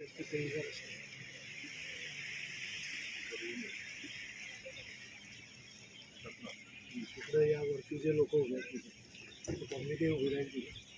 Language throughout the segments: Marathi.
तिकडे या वरती जे लोक उभे आहेत तिथे. उभी राहील तिथे.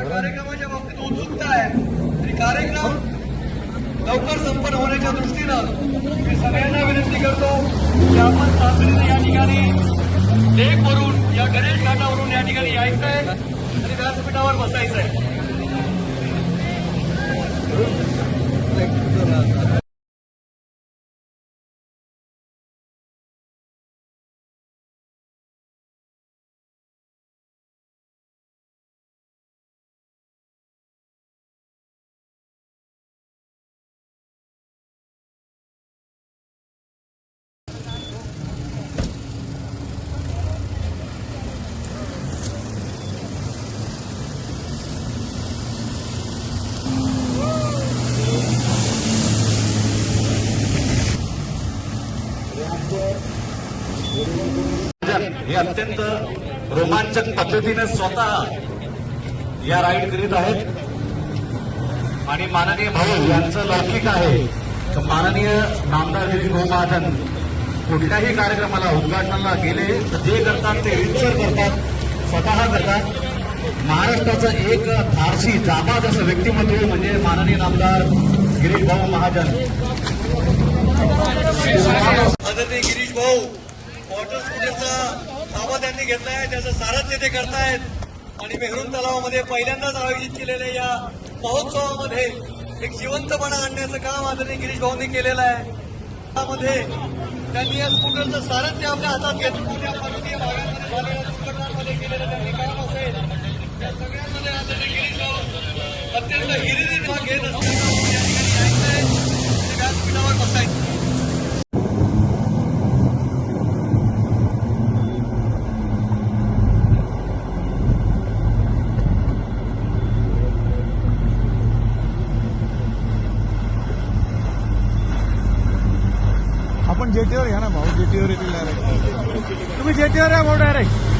या कार्यक्रमाच्या बाबतीत उत्सुकता आहे. आणि कार्यक्रम लवकर संपन्न होण्याच्या दृष्टीनं मी सगळ्यांना विनंती करतो की आपण तातडीने या ठिकाणी लेकवरून या गणेश घाटावरून या ठिकाणी यायचं आहे आणि व्यासपीठावर बसायचं आहे हे अत्यंत रोमांचक पद्धतीने स्वतः या राईड करीत आहेत. आणि माननीय भाऊ यांचं लौकिक आहे. तर माननीय नामदार दिलीप भाऊ महाजन कुठल्याही कार्यक्रमाला उद्घाटनाला गेले तर जे करतात ते रितसर करतात स्वतः करतात. महाराष्ट्राचं एक फारसी जाबाज असं व्यक्तिमत्व म्हणजे माननीय नामदार गिरीश भाऊ महाजन. गिरीश भाऊ वॉटर स्कूटरचा ताबा त्यांनी घेतला आहे त्याचं सारथ्य ते करतायत. आणि मेहरून तलावामध्ये पहिल्यांदाच आयोजित केलेल्या या महोत्सवामध्ये एक जिवंतपणा आणण्याचं काम आदरणीय गिरीश भाऊंनी केलेलं आहे. त्यामध्ये त्यांनी या स्कूटरचं सारथ्य आपल्या हातात घेतलं. मोठ्या पर्वतीय झालेल्या दुर्घटनांमध्ये केलेलं त्यांनी काम असेल त्या सगळ्यांमध्ये आदरणीय गिरीश भाऊ अत्यंत हिरिरी भाग घेत असताना आपण या ठिकाणी यायचंय आणि व्यासपीठावर बसायचं आपण जेटीवर घ्या ना भाऊ जेटीवर येतील डायरेक्ट तुम्ही जेटीवर या भाऊ डायरेक्ट